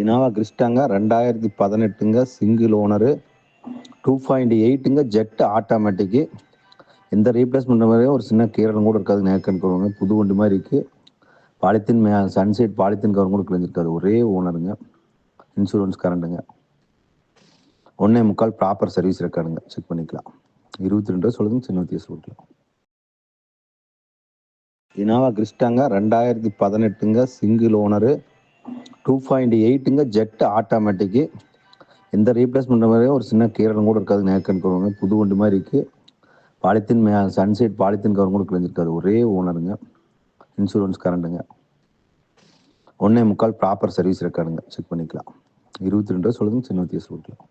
Innova கிறிஸ்டாங்க ரெண்டாயிரத்தி பதினெட்டுங்க சிங்கிள் ஓனரு டூ பாயிண்ட் எயிட்டுங்க ஜெட் ஆட்டோமேட்டிக்கு எந்த ரீப்ளேஸ்மெண்ட் மாதிரியும் ஒரு சின்ன கீரலும் கூட இருக்காது நேக்கன் கவருங்க புது வண்டி மாதிரி இருக்குது பாலித்தீன் மே சன்சைட் பாலித்தீன் கவர் கூட கிழிஞ்சிருக்காது. ஒரே ஓனருங்க இன்சூரன்ஸ் கரண்ட்டுங்க ஒன்றே முக்கால் ப்ராப்பர் சர்வீஸ் ரெக்கார்டுங்க செக் பண்ணிக்கலாம். இருபத்தி ரெண்டு ரூபா சொல்லுங்க சின்ன வித்தியாசம் கொடுக்கலாம். இனோவா கிறிஸ்டாங்க ரெண்டாயிரத்தி பதினெட்டுங்க சிங்கிள் ஓனரு டூ பாயிண்ட் எயிட்டுங்க ஜெட் ஆட்டோமேட்டிக்கு எந்த ரீப்ளேஸ்மெண்ட் மாதிரியும் ஒரு சின்ன கீரலும் கூட இருக்காது நேக்கன் கவருங்க புது வண்டி மாதிரி இருக்குது பாலித்தீன் மே சன்சைட் பாலித்தீன் கவர் கூட கிழிஞ்சிருக்காது. ஒரே ஓனருங்க இன்சூரன்ஸ் கரண்ட்டுங்க ஒன்றே முக்கால் ப்ராப்பர் சர்வீஸ் ரெக்கார்டுங்க செக் பண்ணிக்கலாம். இருபத்தி ரெண்டு ரூபா சொல்லுங்க சின்ன வித்தியாசம் கொடுக்கலாம்.